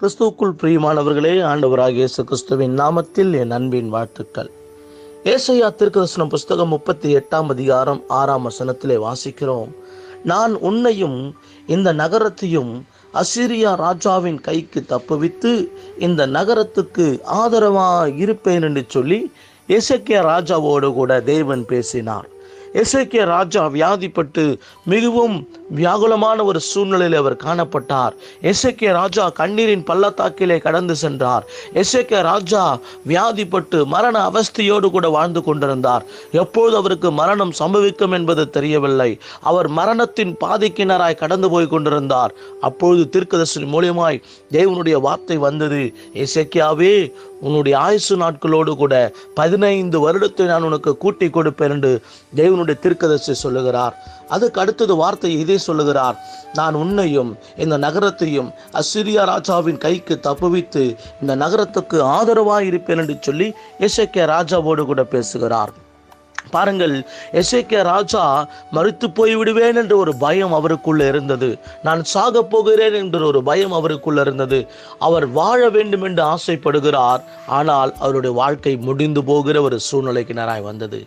கிறிஸ்துவுக்குள் பிரியமானவர்களே ஆண்டவராக இயேசு கிறிஸ்துவின் நாமத்தில் என் அன்பின் வாழ்த்துக்கள். ஏசையா திருக்கதர்சனம் புஸ்தகம் முப்பத்தி எட்டாம் அதிகாரம் ஆறாம் வசனத்திலே வாசிக்கிறோம். நான் உன்னையும் இந்த நகரத்தையும் அசிரியா ராஜாவின் கைக்கு தப்புவித்து இந்த நகரத்துக்கு ஆதரவாக இருப்பேன் என்று சொல்லி எசேக்கியா ராஜாவோடு கூட தேவன் பேசினார். எசேக்கியா ராஜா வியாதிப்பட்டு மிகவும் வியாகுலமான ஒரு சூழ்நிலையில் அவர் காணப்பட்டார். எசேக்கியா ராஜா கண்ணீரின் பள்ளத்தாக்கிலே கடந்து சென்றார். எசேக்கியா ராஜா வியாதிப்பட்டு மரண அவஸ்தையோடு கூட வாழ்ந்து கொண்டிருந்தார். எப்பொழுது அவருக்கு மரணம் சம்பவிக்கும் என்பது தெரியவில்லை. அவர் மரணத்தின் பாதிக்கினராய் கடந்து போய் கொண்டிருந்தார். அப்பொழுது தீர்க்கதர்சன் மூலியமாய் தேவனுடைய வார்த்தை வந்தது. எசேக்கியாவே உன்னுடைய ஆயுசு நாட்களோடு கூட பதினைந்து வருடத்தை நான் உனக்கு கூட்டி கொடுப்பேன் என்று தேவனுடைய தீர்க்கதரிசி சொல்லுகிறார். அதுக்கு அடுத்தது வார்த்தை இதே சொல்லுகிறார். நான் உன்னையும் இந்த நகரத்தையும் அசிரியா ராஜாவின் கைக்கு தப்புவித்து இந்த நகரத்துக்கு ஆதரவாக இருப்பேன் என்று சொல்லி எசேக்கியா ராஜாவோடு கூட பேசுகிறார். பாருங்கள் எசேக்கியா ராஜா மறுத்து போய் விடுவேன் என்ற ஒரு பயம் அவருக்குள்ள இருந்தது. நான் சாக போகிறேன் என்ற ஒரு பயம் அவருக்குள்ள இருந்தது. அவர் வாழ வேண்டும் என்று ஆசைப்படுகிறார். ஆனால் அவருடைய வாழ்க்கை முடிந்து போகிற ஒரு சூழ்நிலைக்கு நேராய் வந்தது.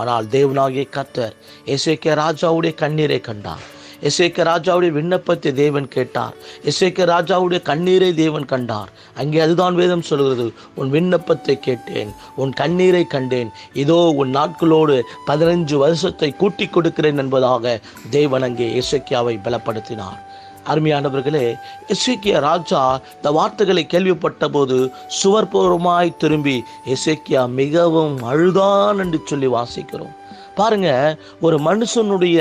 ஆனால் தேவனாகிய கத்தர் எசேக்கியா ராஜாவுடைய கண்ணீரை கண்டார். எசேக்க ராஜாவுடைய விண்ணப்பத்தை தேவன் கேட்டார். எசேக்க ராஜாவுடைய கண்ணீரை தேவன் கண்டார். அங்கே அதுதான் வேதம் சொல்கிறது உன் விண்ணப்பத்தை கேட்டேன் உன் கண்ணீரை கண்டேன். இதோ உன் நாட்களோடு பதினஞ்சு வருஷத்தை கூட்டி கொடுக்கிறேன் என்பதாக தேவன் அங்கே எசேக்கியாவை பலப்படுத்தினார். அருமையானவர்களே எசேக்கிய ராஜா இந்த வார்த்தைகளை கேள்விப்பட்ட போது சுவர்பூர்வமாய் திரும்பி எசேக்கியா மிகவும் அழுதான் என்று சொல்லி வாசிக்கிறோம். பாருங்க ஒரு மனுஷனுடைய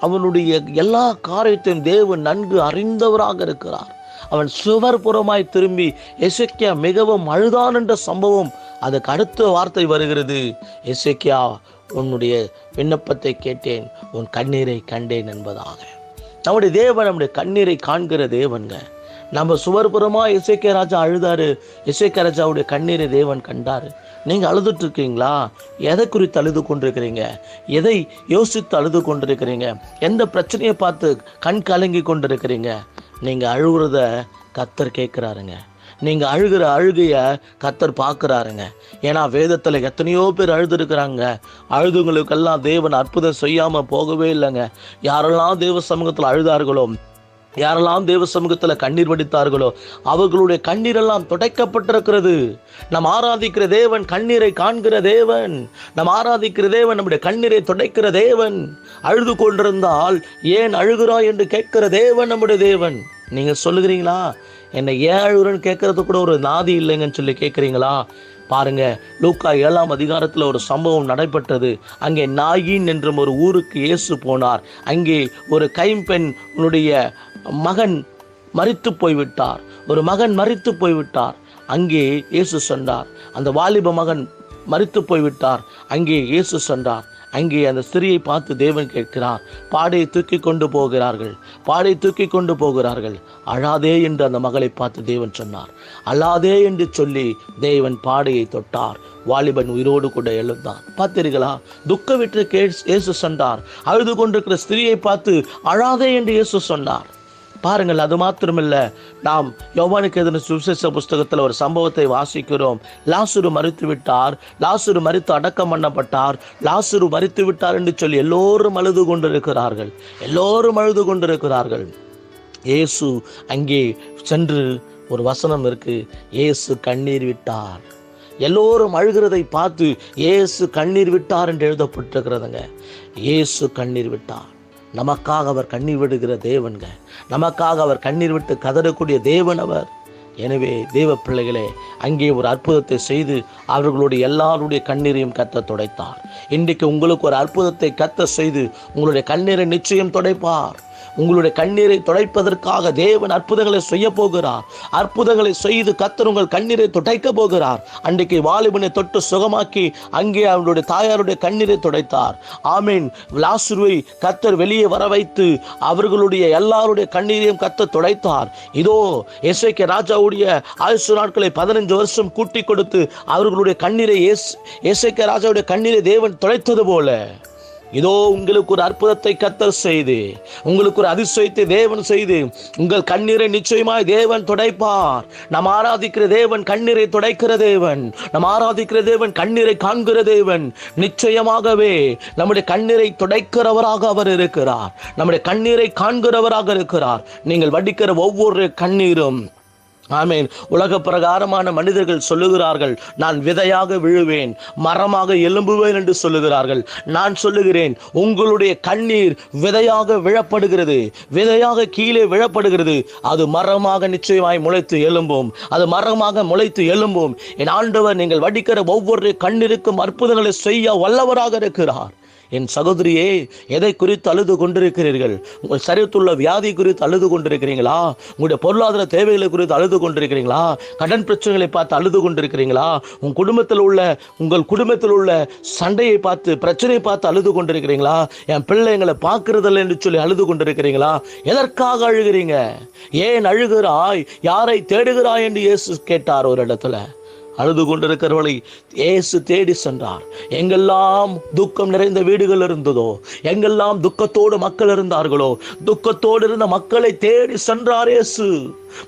அவனுடைய எல்லா காரியத்தையும் தேவன் நன்கு அறிந்தவராக இருக்கிறார். அவன் சுவர்புறமாய் திரும்பி எசேக்கியா மிகவும் அழுதான் என்ற சம்பவம் அதுக்கு அடுத்த வார்த்தை வருகிறது. எசேக்கியா உன்னுடைய விண்ணப்பத்தை கேட்டேன் உன் கண்ணீரை கண்டேன் என்பதாக. நம்முடைய தேவன் நம்முடைய கண்ணீரை காண்கிற தேவன்ங்க. நம்ம சுவர்புறமாக இசைக்க ராஜா அழுதாரு இசைக்க ராஜாவுடைய கண்ணீரை தேவன் கண்டாரு. நீங்கள் அழுதுட்டு இருக்கீங்களா எதை குறித்து அழுது கொண்டிருக்கிறீங்க? எதை யோசித்து அழுது கொண்டிருக்கிறீங்க? எந்த பிரச்சனையை பார்த்து கண் கலங்கி கொண்டிருக்கிறீங்க? நீங்கள் அழுகுறத கத்தர் கேட்குறாருங்க. நீங்கள் அழுகிற அழுகையை கத்தர் பார்க்குறாருங்க. ஏன்னா வேதத்தில் எத்தனையோ பேர் அழுதுருக்கிறாங்க. அழுதுங்களுக்கெல்லாம் தேவன் அற்புதம் செய்யாமல் போகவே இல்லைங்க. யாரெல்லாம் தேவ சமூகத்தில் அழுதார்களோ யாரெல்லாம் தேவ சமூகத்தில் கண்ணீர் வடித்தார்களோ அவர்களுடைய கண்ணீரெல்லாம் துடைக்கப்பட்டிருக்கிறது. நம் ஆராதிக்கிற தேவன் கண்ணீரை காண்கிற தேவன். நம் ஆராதிக்கிற தேவன் நம்முடைய கண்ணீரை துடைக்கிற தேவன். அழுது கொண்டிருந்தால் ஏன் அழுகிறாய் என்று கேட்கிற தேவன் நம்முடைய தேவன். நீங்கள் சொல்லுகிறீங்களா? என்னை ஏன் அழுகுறன்னு கேட்கறது கூட ஒரு நாதி இல்லைங்கன்னு சொல்லி கேட்குறீங்களா? பாருங்க லூக்கா ஏழாம் அதிகாரத்தில் ஒரு சம்பவம் நடைபெற்றது. அங்கே நாயின் என்றும் ஒரு ஊருக்கு இயேசு போனார். அங்கே ஒரு கைம்பெண்ணுடைய மகன் மறித்து போய்விட்டார். ஒரு மகன் மறித்து போய்விட்டார். அங்கே இயேசு சொன்னார் அந்த வாலிப மகன் மறித்து போய்விட்டார். அங்கே இயேசு சென்றார். அங்கே அந்த ஸ்திரியை பார்த்து தேவன் கேட்கிறார் பாடையை தூக்கி கொண்டு போகிறார்கள் பாடை தூக்கி கொண்டு போகிறார்கள். அழாதே என்று அந்த மகளை பார்த்து தேவன் சொன்னார். அழாதே என்று சொல்லி தேவன் பாடையை தொட்டார். வாலிபன் உயிரோடு கூட எழுந்தான். பார்த்தீர்களா துக்க விட்டு கே இயேசு சொன்னார் அழுது கொண்டிருக்கிற ஸ்திரியை பார்த்து அழாதே என்று இயேசு சொன்னார். பாருங்கள் அது மாத்திரமில்ல. நாம் யோவானுக்கு எதிர சுவிசேஷ புஸ்தகத்தில் ஒரு சம்பவத்தை வாசிக்கிறோம். லாசுரு மறித்து விட்டார் லாசுரு மறித்து அடக்கம் பண்ணப்பட்டார். லாசுரு மறித்து விட்டார் என்று சொல்லி எல்லோரும் அழுது கொண்டிருக்கிறார்கள். எல்லோரும் அழுது கொண்டிருக்கிறார்கள். இயேசு அங்கே சென்று ஒரு வசனம் இருக்கு. இயேசு கண்ணீர் விட்டார். எல்லோரும் அழுகிறதை பார்த்து இயேசு கண்ணீர் விட்டார் என்று எழுதப்பட்டிருக்கிறதுங்க. இயேசு கண்ணீர் விட்டார். நமக்காக அவர் கண்ணீர் விடுகிற தேவன்க. நமக்காக அவர் கண்ணீர் விட்டு கதறக்கூடிய தேவன் அவர். எனவே தேவ பிள்ளைகளே அங்கே ஒரு அற்புதத்தை செய்து அவர்களுடைய எல்லாருடைய கண்ணீரையும் கத்த துடைத்தார் இன்றைக்கு உங்களுக்கு ஒரு அற்புதத்தை கத்த செய்து உங்களுடைய கண்ணீரை நிச்சயம் துடைப்பார். உங்களுடைய கண்ணீரை துடைப்பதற்காக தேவன் அற்புதங்களை செய்ய போகிறார். அற்புதங்களை செய்து கத்தர் உங்கள் கண்ணீரை துடைக்க போகிறார். அன்றைக்கு வாலிபனை தொட்டு சுகமாக்கி அங்கே அவருடைய தாயாருடைய கண்ணீரை துடைத்தார். ஆமீன். லாசுருவை கத்தர் வெளியே வர வைத்து அவர்களுடைய எல்லாருடைய கண்ணீரையும் கத்த துடைத்தார். இதோ எஸ்ஐகே ராஜாவுடைய ஆயுசு நாட்களை பதினஞ்சு வருஷம் கூட்டி கொடுத்து அவர்களுடைய கண்ணீரை எஸ் எஸ்ஐகே ராஜாவுடைய கண்ணீரை தேவன் துடைத்தது போல. இதோ உங்களுக்கு ஒரு அற்புதத்தை கத்தர் செய்து உங்களுக்கு ஒரு அதிசயத்தை தேவன் செய்து உங்கள் கண்ணீரை நிச்சயமாய் தேவன் துடைப்பார். நாம் ஆராதிக்கிற தேவன் கண்ணீரை துடைக்கிற தேவன். நாம் ஆராதிக்கிற தேவன் கண்ணீரை காண்கிற தேவன். நிச்சயமாகவே நம்முடைய கண்ணீரை துடைக்கிறவராக அவர் இருக்கிறார். நம்முடைய கண்ணீரை காண்கிறவராக இருக்கிறார். நீங்கள் வடிக்கிற ஒவ்வொரு கண்ணீரும் ஆமேன். உலக பிரகாரமான மனிதர்கள் சொல்லுகிறார்கள் நான் விதையாக விழுவேன் மரமாக எழும்புவேன் என்று சொல்லுகிறார்கள். நான் சொல்லுகிறேன் உங்களுடைய கண்ணீர் விதையாக விழப்படுகிறது விதையாக கீழே விழப்படுகிறது. அது மரமாக நிச்சயமாய் முளைத்து எழும்பும் அது மரமாக முளைத்து எழும்பும். என் ஆண்டவர் நீங்கள் வடிக்கிற ஒவ்வொரு கண்ணீருக்கும் அற்புதங்களை செய்ய வல்லவராக இருக்கிறார். என் சகோதரியே எதை குறித்து அழுது கொண்டிருக்கிறீர்கள்? உங்கள் சரீரத்துள்ள வியாதி குறித்து அழுது கொண்டிருக்கிறீங்களா உங்களுடைய பொருளாதார தேவைகளை குறித்து அழுது கொண்டிருக்கிறீங்களா கடன் பிரச்சனைகளை பார்த்து அழுது கொண்டிருக்கிறீங்களா உங்கள் குடும்பத்தில் உள்ள உங்கள் குடும்பத்தில் உள்ள சண்டையை பார்த்து பிரச்சனையை பார்த்து அழுது கொண்டிருக்கிறீங்களா? என் பிள்ளை எங்களை பார்க்கறதில்லை என்று சொல்லி அழுது கொண்டிருக்கிறீங்களா? எதற்காக அழுகிறீங்க? ஏன் அழுகிறாய்? யாரை தேடுகிறாய் என்று இயேசு கேட்டார் ஒரு இடத்துல. அழுது கொண்டிருக்கிறவளை இயேசு தேடி சென்றார். எங்கெல்லாம் துக்கம் நிறைந்த வீடுகள் இருந்ததோ எங்கெல்லாம் துக்கத்தோடு மக்கள் இருந்தார்களோ துக்கத்தோடு இருந்த மக்களை தேடி சென்றார் இயேசு.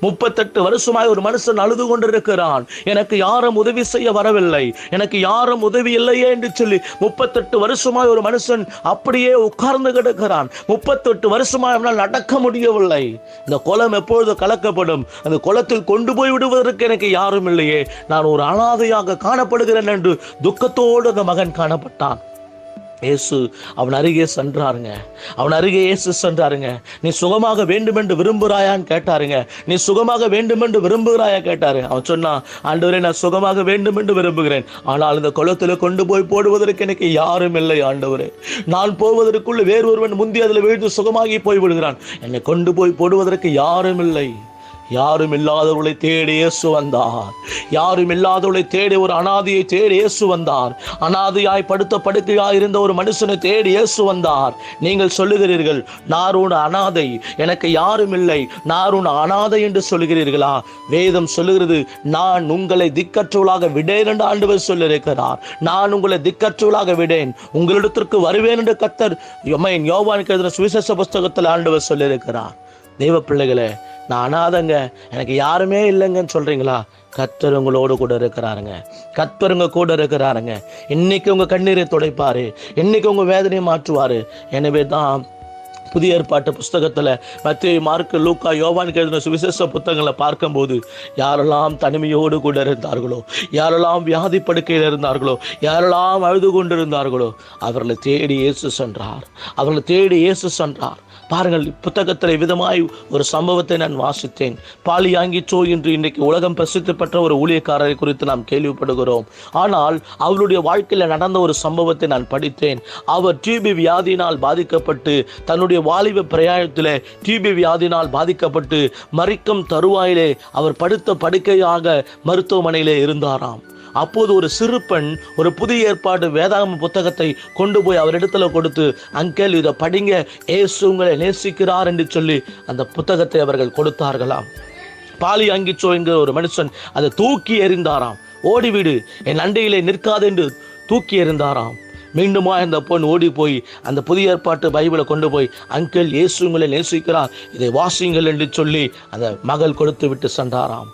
முப்பத்தெட்டு வருஷமாய் ஒரு மனுஷன் அழுது கொண்டிருக்கிறான். எனக்கு யாரும் உதவி செய்ய வரவில்லை. எனக்கு யாரும் உதவி இல்லையே என்று சொல்லி முப்பத்தெட்டு வருஷமாய் ஒரு மனுஷன் அப்படியே உட்கார்ந்து கிடக்கிறான். முப்பத்தெட்டு வருஷமாய் அவனால் நடக்க முடியவில்லை. இந்த குளம் எப்பொழுது கலக்கப்படும்? அந்த குளத்தில் கொண்டு போய் விடுவதற்கு எனக்கு யாரும் இல்லையே. நான் ஒரு அனாதையாக காணப்படுகிறேன் என்று துக்கத்தோடு அந்த மகன் காணப்பட்டான். இயேசு அவன் அருகே சென்றாருங்க. அவன் அருகே இயேசு சென்றாருங்க. நீ சுகமாக வேண்டுமென்று விரும்புகிறாயான்னு கேட்டாருங்க. நீ சுகமாக வேண்டுமென்று விரும்புகிறாயா கேட்டாரு. அவன் சொன்னான் ஆண்டவரே நான் சுகமாக வேண்டுமென்று விரும்புகிறேன். ஆனால் இந்த குளத்தில் கொண்டு போய் போடுவதற்கு எனக்கு யாரும் இல்லை ஆண்டவரே. நான் போவதற்குள்ள வேறு ஒருவன் முந்தி அதில் விழுந்து சுகமாகி போய் விடுகிறான். என்னை கொண்டு போய் போடுவதற்கு யாரும் இல்லை. யாரும் இல்லாதவர்களை தேடி இயேசு வந்தார். யாரும் இல்லாதவர்களை தேடி ஒரு அனாதையை தேடி இயேசு வந்தார். அனாதையாய் படுத்த படுக்கையாய் இருந்த ஒரு மனுஷனை தேடி இயேசு வந்தார். நீங்கள் சொல்லுகிறீர்கள் நான் உன் அனாதை. எனக்கு யாரும் இல்லை நான் உன் அனாதை என்று சொல்லுகிறீர்களா? வேதம் சொல்லுகிறது நான் உங்களை திக்கற்றவளாக விடேன் என்று ஆண்டவர் சொல்லியிருக்கிறார். நான் உங்களை திக்கற்றவளாக விடேன். உங்களிடத்திற்கு வருவேன் என்று கத்தர் யொமைன் யோவான் எழுதின சுவிசேஷ புஸ்தகத்தில் ஆண்டவர் சொல்லியிருக்கிறார். தெய்வ பிள்ளைகளே நான் அனாதங்க. எனக்கு யாருமே இல்லைங்கன்னு சொல்கிறீங்களா கத்தர் உங்களோடு கூட இருக்கிறாருங்க. கத்தருங்க கூட இருக்கிறாருங்க. இன்னைக்கு உங்கள் கண்ணீரை துடைப்பார். இன்னைக்கு உங்கள் வேதனையை மாற்றுவார். எனவே தான் புதிய ஏற்பாட்டு புஸ்தகத்தில் மத்திய மார்க்கு லூக்கா யோவான் எழுதின சுவிசேஷ புத்தகங்களை பார்க்கும்போது யாரெல்லாம் தனிமையோடு கூட இருந்தார்களோ யாரெல்லாம் வியாதி படுக்கையில் இருந்தார்களோ யாரெல்லாம் அழுது கொண்டிருந்தார்களோ அவர்களை தேடி இயேசு சென்றார். அவர்களை தேடி இயேசு சென்றார். பாருங்கள் புத்தகத்தில் விதமாய் ஒரு சம்பவத்தை நான் வாசித்தேன். பாலியாங்கிச்சோ என்று இன்றைக்கு உலகம் பிரசித்தி பெற்ற ஒரு ஊழியக்காரரை குறித்து நாம் கேள்விப்படுகிறோம். ஆனால் அவருடைய வாழ்க்கையில் நடந்த ஒரு சம்பவத்தை நான் படித்தேன். அவர் டிபி வியாதியினால் பாதிக்கப்பட்டு தன்னுடைய வாலிப பிரயாணத்தில் டிபி வியாதியினால் பாதிக்கப்பட்டு மறிக்கும் தருவாயிலே அவர் படுத்த படுக்கையாக மருத்துவமனையிலே இருந்தாராம். அப்போது ஒரு சிறு பெண் ஒரு புதிய ஏற்பாடு வேதாகம புத்தகத்தை கொண்டு போய் அவரிடத்துல கொடுத்து அங்கேல் இதை படிங்க ஏசு உங்களை நேசிக்கிறார் என்று சொல்லி அந்த புத்தகத்தை அவர்கள் கொடுத்தார்களாம். பாலி அங்கிச்சோ என்கிற ஒரு மனுஷன் அதை தூக்கி எறிந்தாராம். ஓடிவிடு என் அண்டையிலே நிற்காது என்று தூக்கி எறிந்தாராம். மீண்டுமா இந்த பொண் ஓடி போய் அந்த புதிய ஏற்பாட்டு பைபிளை கொண்டு போய் அங்கிள் இயேசு உங்களை நேசிக்கிறார் இதை வாசிங்கள் என்று சொல்லி அந்த மகள் கொடுத்து விட்டு சென்றாராம்.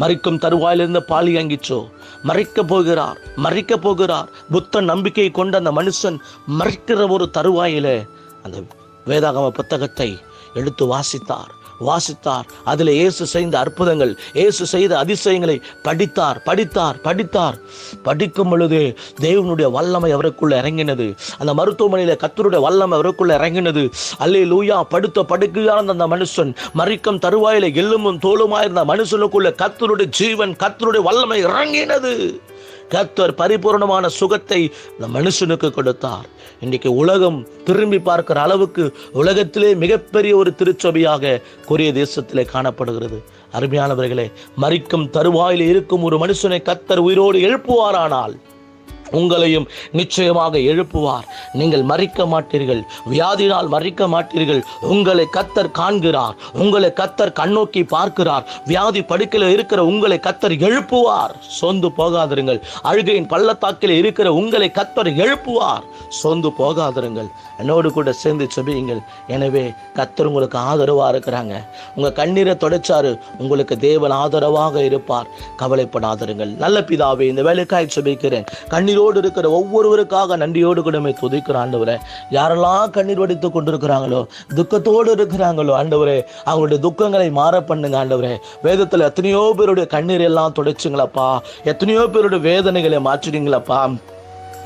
மறிக்கும் தருவாயிலிருந்து பாலி அங்கிச்சோ. மறைக்க போகிறார் மறிக்க போகிறார். புத்த நம்பிக்கை கொண்ட அந்த மனுஷன் மறைக்கிற ஒரு தருவாயிலே அந்த வேதாகம புத்தகத்தை எடுத்து வாசித்தார். வாசித்தார். அதில் இயேசு செய்த அற்புதங்கள் இயேசு செய்த அதிசயங்களை படித்தார் படித்தார் படித்தார். படிக்கும் பொழுது தேவனுடைய வல்லமை அவருக்குள்ள இறங்கினது. அந்த மருத்துவமனையில் கத்தருடைய வல்லமை அவருக்குள்ள இறங்கினது. அல்லே லூயா படுத்த படுக்கையான அந்த மனுஷன் மறிக்கும் தருவாயில எல்லுமும் தோலுமாயிருந்த மனுஷனுக்குள்ள கத்தருடைய ஜீவன் கத்தருடைய வல்லமை இறங்கினது. கத்தர் பரிபூர்ணமான சுகத்தை இந்த மனுஷனுக்கு கொடுத்தார். இன்னைக்கு உலகம் திரும்பி பார்க்கிற அளவுக்கு உலகத்திலே மிகப்பெரிய ஒரு திருச்சபையாக கொரிய தேசத்திலே காணப்படுகிறது. அருமையானவர்களே மறிக்கும் தருவாயில் இருக்கும் ஒரு மனுஷனை கத்தர் உயிரோடு எழுப்புவாரானால் உங்களையும் நிச்சயமாக எழுப்புவார். நீங்கள் மறிக்க மாட்டீர்கள். வியாதினால் மறிக்க மாட்டீர்கள். உங்களை கத்தர் காண்கிறார். உங்களை கத்தர் கண்ணோக்கி பார்க்கிறார். வியாதி படுக்கையில் இருக்கிற உங்களை கத்தர் எழுப்புவார். சொந்து போகாதிருங்கள். அழுகையின் பள்ளத்தாக்கில் இருக்கிற உங்களை கத்தர் எழுப்புவார். சொந்து போகாதிருங்கள். என்னோடு கூட சேர்ந்து செபியுங்கள் எனவே கத்தர் உங்களுக்கு ஆதரவாக இருக்கிறாங்க. உங்கள் கண்ணீரை தொடச்சாரு. உங்களுக்கு தேவன் ஆதரவாக இருப்பார். கவலைப்படாதிருங்கள். நல்ல பிதாவே இந்த வேலைக்காய் செபிக்கிறேன் கண்ணீரோடு இருக்கிற ஒவ்வொருவருக்காக நன்றியோடு கூடமே துதிக்கிற ஆண்டவரே. யாரெல்லாம் கண்ணீர் வடித்து கொண்டிருக்கிறாங்களோ துக்கத்தோடு இருக்கிறாங்களோ ஆண்டவரே அவங்களுடைய துக்கங்களை மாற பண்ணுங்க ஆண்டவரே. வேதத்தில் எத்தனையோ பேருடைய கண்ணீர் எல்லாம் துடைச்சுங்களப்பா. எத்தனையோ பேருடைய வேதனைகளை மாற்றிடுங்களப்பா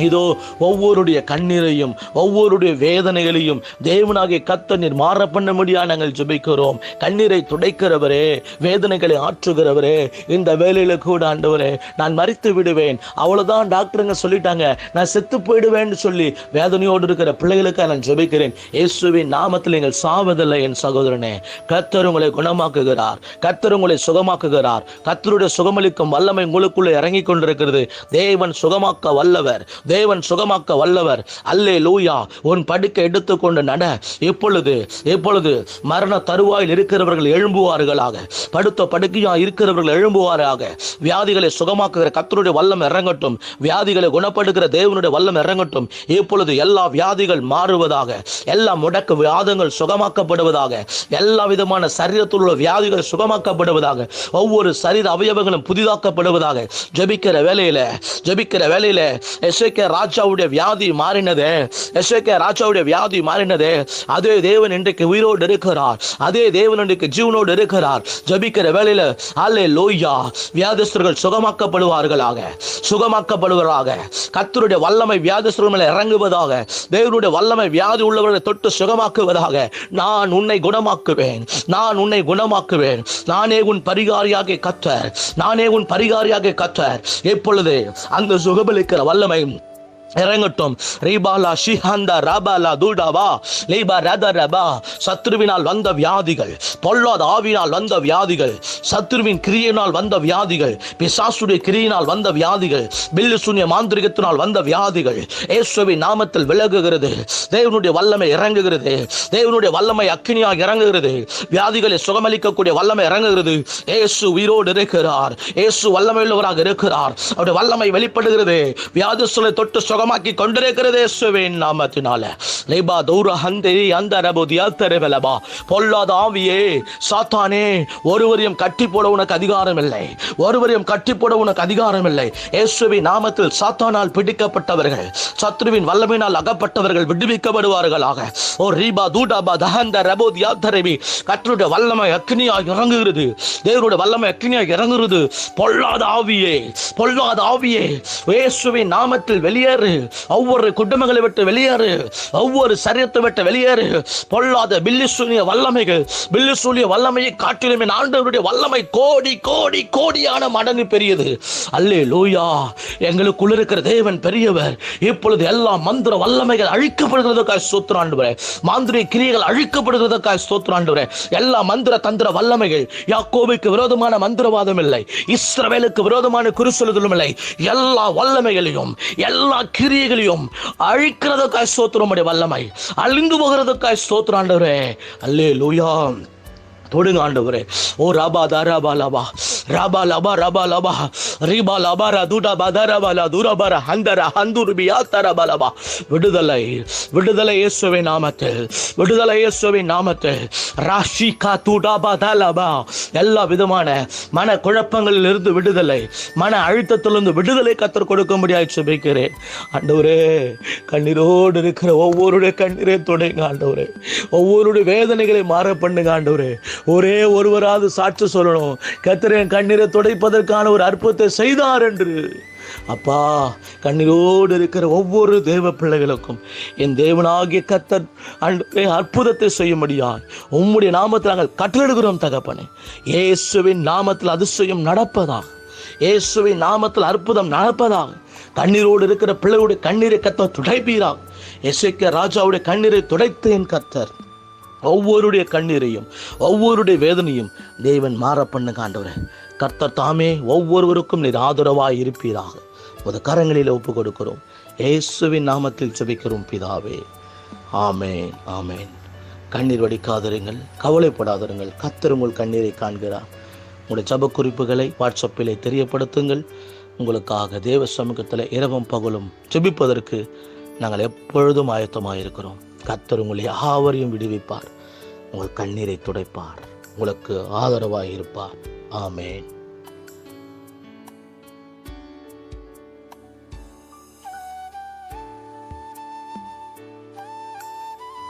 இதோ ஒவ்வொருடைய கண்ணீரையும் ஒவ்வொருடைய வேதனைகளையும் தேவனாகிய கத்த நீர் மாற பண்ண முடியா நாங்கள் ஜெபிக்கிறோம். கண்ணீரை துடைக்கிறவரே வேதனைகளை ஆற்றுகிறவரே இந்த வேலையில கூட ஆண்டவரே நான் மறித்து விடுவேன். அவ்வளோதான் டாக்டருங்க சொல்லிட்டாங்க. நான் செத்து போயிடுவேன்னு சொல்லி வேதனையோடு இருக்கிற பிள்ளைகளுக்காக நான் ஜெபிக்கிறேன். இயேசுவின் நாமத்தில் நீங்கள் சாவதில்லை என் சகோதரனே. கத்தர் உங்களை குணமாக்குகிறார். கத்தர் உங்களை சுகமாக்குகிறார். கத்தருடைய சுகமளிக்கும் வல்லமை உங்களுக்குள்ளே இறங்கி கொண்டிருக்கிறது. தேவன் சுகமாக்க வல்லவர். தேவன் சுகமாக்க வல்லவர். அல்லே லூயா உன் படுக்கை எடுத்துக்கொண்டு நட. இப்பொழுது இப்பொழுது மரண தருவாயில் இருக்கிறவர்கள் எழும்புவார்களாக. படுத்த படுக்கையா இருக்கிறவர்கள் எழும்புவாராக. வியாதிகளை சுகமாக்குகிற கத்தருடைய வல்லம் இறங்கட்டும். வியாதிகளை குணப்படுகிற தேவனுடைய வல்லம் இறங்கட்டும். இப்பொழுது எல்லா வியாதிகள் மாறுவதாக. எல்லா முடக்கு வியாதங்கள் சுகமாக்கப்படுவதாக. எல்லா விதமான சரீரத்தில் உள்ள வியாதிகள் சுகமாக்கப்படுவதாக. ஒவ்வொரு சரீர அவயவங்களும் புதிதாக்கப்படுவதாக. ஜெபிக்கிற வேலையில ஜெபிக்கிற வேலையில எஸ்ஏகே ராஜாவுடைய வியாதி மாறினது. எஸ்ஏகே ராஜாவுடைய வியாதி மாறினது. அதே தேவன் இன்றைக்கு உயிரோடு இருக்கிறார். அதே தேவன் இன்றைக்கு ஜீவனோடு இருக்கிறார். ஜபிக்கிற வேலையில அல்லே லோய்யா வியாதிஸ்தர்கள் சுகமாக்கப்படுவார்களாக. சுகமாக்கப்படுவதாக கத்தருடைய வல்லமை வியாதிஸ்தர்கள் மேல இறங்குவதாக. தேவனுடைய வல்லமை வியாதி உள்ளவர்களை தொட்டு சுகமாக்குவதாக. நான் உன்னை குணமாக்குவேன். நான் உன்னை குணமாக்குவேன். நானே உன் பரிகாரியாக கத்தர் நானே உன் பரிகாரியாக கத்தர் எப்பொழுது அந்த சுகபலிக்கிற வல்லமை இறங்கட்டும். ரீபாலா ஷிஹாந்தா ரபாலா தூடாவா. லீபா ரத ரபா. சத்ருவினால் வந்த வியாதிகள். பொல்லாத ஆவினால் வந்த வியாதிகள். சத்ருவின் கிரியினால் வந்த வியாதிகள். பிசாசுடைய கிரியினால் வந்த வியாதிகள். பில்லு சூன்ய மாந்திரிகத்தினால் வந்த வியாதிகள். ஏசுவின் நாமத்தில் விலகுகிறது. தேவனுடைய வல்லமை இறங்குகிறது. தேவனுடைய வல்லமை அக்கினியாக இறங்குகிறது. வியாதிகளை சுகமளிக்கக்கூடிய வல்லமை இறங்குகிறது. ஏசு உயிரோடு இருக்கிறார். ஏசு வல்லமை உள்ளவராக இருக்கிறார். அவருடைய வல்லமை வெளிப்படுகிறது. வியாதிஸ்தலை தொட்டு சுகமாக்கி கொண்டிருக்கிறது இயேசுவின் நாமத்தினால. லேபா தௌர ஹந்தரி அந்த ரபோதி அத்தரவலபா பொல்லாத ஆவியே சாத்தானே ஒருவரையும் கட்டி போட உனக்கு அதிகாரம் இல்லை ஒருவரையும் கட்டி போட உனக்கு அதிகாரம் இல்லை இயேசுவின் நாமத்தில் சாத்தானால் பிடிக்கப்பட்டவர்கள் சத்ருவின் வல்லமையினால் அகப்பட்டவர்கள் விடுவிக்கப்படுவார்களாக. ஓ ரீபா தூடாபா தஹந்த ரபோதியா தரவி கற்றுடைய வல்லமை அக்னியாக இறங்குகிறது. தேவருடைய வல்லமை அக்னியாக இறங்குகிறது. பொல்லாத ஆவியே பொல்லாத ஆவியே இயேசுவின் நாமத்தில் வெளியேறு வெளியேறு. ஒவ்வொரு குடும்பங்களை விட்டு வெளியேறு. ஒவ்வொரு சரீரத்தை விட்டு வெளியேறு. பொல்லாத பில்லிசூனிய வல்லமைகள். பில்லிசூனிய வல்லமையை காட்டிலுமே ஆண்டவருடைய வல்லமை கோடி கோடி கோடியான மடங்கு பெரியது. அல்லே லூயா எங்களுக்குள் இருக்கிற தேவன் பெரியவர். இப்பொழுது எல்லா மந்திர வல்லமைகள் அழிக்கப்படுகிறதுக்காக சோத்திராண்டுவரே மாந்திரிய கிரியைகள் அழிக்கப்படுகிறதுக்காக சோத்திராண்டுவரே எல்லா மந்திர தந்திர வல்லமைகள் யாக்கோபுக்கு விரோதமான மந்திரவாதம் இல்லை. இஸ்ரவேலுக்கு விரோதமான குறிசொல்லுதலும் இல்லை. எல்லா வல்லமைகளையும் எல்லா கிரியைகளையும் அழிக்கிறதுக்காய் ஸ்தோத்திரமுடைய வல்லமை. அழிந்து போகிறதுக்காய் ஸ்தோத்திராண்டவரே அல்லே லூயா தொடுங்க ஆண்டவரே. ஓ ராபா தாராபா லபா. ராபா லபா ரபா லபா. ரீபா லபா தூடா பதரபா தூரபாரா ஹந்தரா ஹந்துருபி தரபா லபா. விடுதலை விடுதலை இயேசுவை நாமத்தில். விடுதலை இயேசுவை நாமத்தில். ராஷி கா பாதா பதலபா எல்லா விதமான மன குழப்பங்களில் இருந்து விடுதலை மன அழுத்தத்திலிருந்து விடுதலை கத்தர் கொடுக்க முடியாது சுபிக்கிறேன் ஆண்டவரே கண்ணீரோடு இருக்கிற ஒவ்வொருடைய கண்ணீரை தொடைங்க ஆண்டவரே. ஒவ்வொருடைய வேதனைகளை மாற பண்ணுங்க ஆண்டவரே. ஒரே ஒருவராவது சாட்சி சொல்லணும். கத்திரன் கண்ணீரை துடைப்பதற்கான ஒரு அற்புதத்தை செய்தார் என்று. அப்பா கண்ணீரோடு இருக்கிற ஒவ்வொரு தேவ பிள்ளைகளுக்கும் என் தேவனாகிய கத்தர் ஆண்டவரே, அற்புதத்தை செய்யும்படியாய் உம்முடைய நாமத்தில் நாங்கள் கட்டளிடுகிறோம் தகப்பனே. இயேசுவின் நாமத்தில் அதிசயம் நடப்பதாக. இயேசுவின் நாமத்தில் அற்புதம் நடப்பதாக. கண்ணீரோடு இருக்கிற பிள்ளையுடைய கண்ணீரை கத்த துடைப்பீராக. எசேக்கியா ராஜாவுடைய கண்ணீரை துடைத்தேன் கத்தர் ஒவ்வொருடைய கண்ணீரையும் ஒவ்வொருடைய வேதனையும் தேவன் மாற பண்ணுங்க ஆண்டவரே கர்த்தர் தாமே ஒவ்வொருவருக்கும் நீர் ஆதரவாய் இருப்பீராக. ஒரு கரங்களில் ஒப்பு கொடுக்கிறோம் இயேசுவின் நாமத்தில் செபிக்கிறோம் பிதாவே. ஆமேன் ஆமேன். கண்ணீர் வடிக்காதிருங்கள் கவலைப்படாதிருங்கள். கத்தர் உங்கள் கண்ணீரை காண்கிறார். உங்களுடைய ஜப குறிப்புகளை வாட்ஸ்அப்பிலே தெரியப்படுத்துங்கள். உங்களுக்காக தேவ சமூகத்தில் இரவும் பகலும் செபிப்பதற்கு நாங்கள் எப்பொழுதும் ஆயத்தமாக இருக்கிறோம் கத்தர் உங்களை யாவரையும் விடுவிப்பார். உங்கள் கண்ணீரை துடைப்பார். உங்களுக்கு ஆதரவாக இருப்பார் ஆமேன்.